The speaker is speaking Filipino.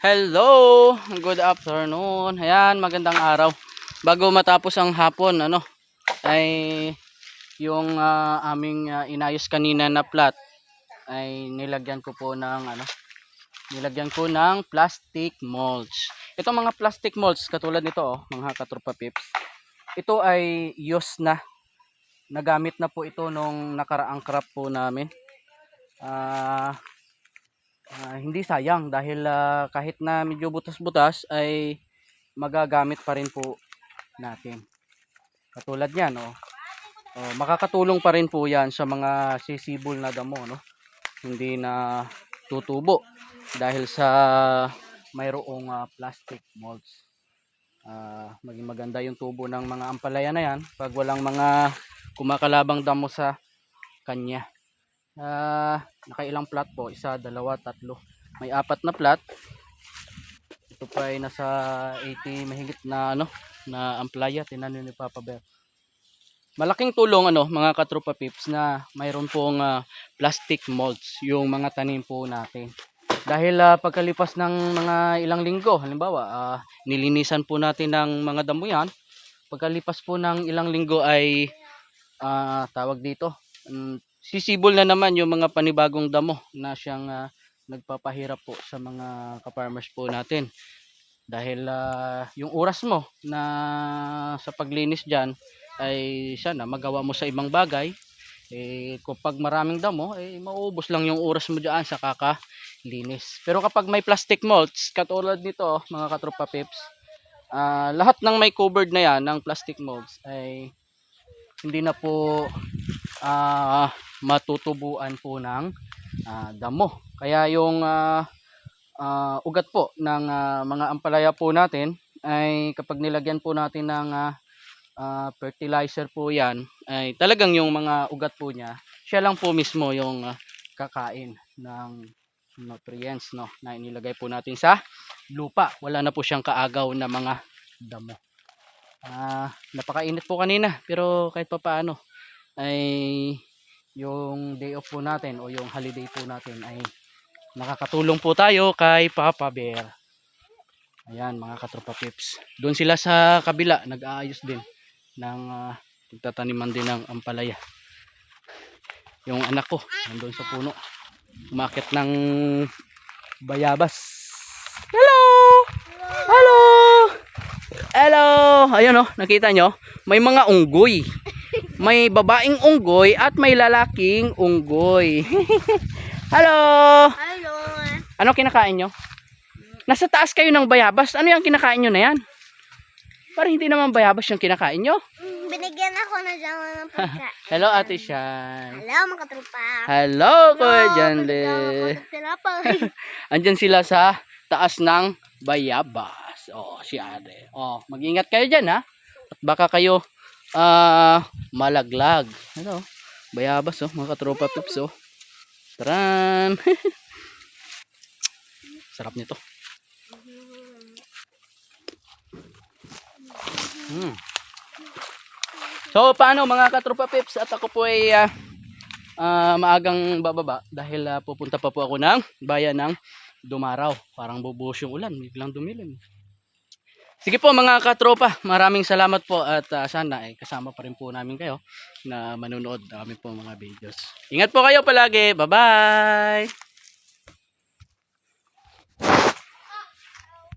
Hello! Good afternoon. Ayan, magandang araw. Bago matapos ang hapon, ano, ay yung ah, aming ah, inayos kanina na plat ay nilagyan ko po ng ano, nilagyan ko ng plastic molds. Ito mga plastic molds katulad nito oh, mga katropa pips. Ito ay use na. Nagamit na po ito nung nakaraang crop po namin. Ah, ah, hindi sayang dahil ah, kahit na medyo butas-butas ay magagamit pa rin po natin. Katulad yan, oh. Oh, makakatulong pa rin po 'yan sa mga sisibol na damo, no. Hindi na tutubo dahil sa mayroong ah, plastic molds. Ah, maging maganda yung tubo ng mga ampalaya na 'yan pag walang mga kumakalabang damo sa kanya. Ah, nakailang plat po, isa, dalawa, tatlo. May apat na plat. Ito pa ay nasa 80 mahigit na ano, na amplaya tinanim ni Papa Bear. Malaking tulong ano mga katropa pips na mayroon pong ah, plastic molds yung mga tanim po natin. Dahil ah, pagkalipas ng mga ilang linggo, halimbawa, ah, nilinisan po natin ng mga damo yan. Pagkalipas po ng ilang linggo ay ah, tawag dito, mm, sisibol na naman yung mga panibagong damo na siyang ah, nagpapahirap po sa mga kaparmers po natin. Dahil ah, yung oras mo na sa paglinis dyan ay sana magawa mo sa ibang bagay. Eh, kapag maraming damo, eh, mauubos lang yung oras mo dyan sa kakalinis. Pero kapag may plastic molds, katulad nito, mga katropa pips, ah, lahat ng may covered na yan, ng plastic molds, ay hindi na po ah, matutubuan po ng ah, damo. Kaya yung ah, ah, ugat po ng ah, mga ampalaya po natin ay kapag nilagyan po natin ng ah, ah, fertilizer po yan ay talagang yung mga ugat po niya siya lang po mismo yung ah, kakain ng nutrients no na inilagay po natin sa lupa wala na po siyang kaagaw na mga damo ah napakainit po kanina pero kahit pa paano ay yung day off po natin o yung holiday po natin ay nakakatulong po tayo kay Papa Bear. Ayan mga katropa pips doon sila sa kabila nag-aayos din ng uh, din ng ampalaya. Yung anak ko nandun sa puno. Umakit ng bayabas. Hello! Hello! Hello! Ayun oh nakita nyo? May mga unggoy may babaeng unggoy at may lalaking unggoy hello Hello. ano kinakain nyo nasa taas kayo ng bayabas ano yung kinakain nyo na yan parang hindi naman bayabas yung kinakain nyo Mm, Binigyan ako na dyan ng pagkain. hello ate Shan Hello mga katrupa. hello kuya Janle andyan sila sa taas ng bayabas. Oh, si Ate. Oh, mag-ingat kayo diyan ha. At baka kayo ah malaglag. Ano? Bayabas oh, mga katropa pips oh. Taran. Sarap nito. Hmm. So, paano mga katropa pips? At ako po ay ah, ah, maagang bababa dahil ah, pupunta pa po ako ng bayan ng Dumaraw. Parang bubuhos yung ulan, biglang dumilim. Sige po mga katropa, maraming salamat po at ah, sana ay kasama pa rin po namin kayo na manonood ng aming po mga videos. Ingat po kayo palagi. Bye-bye!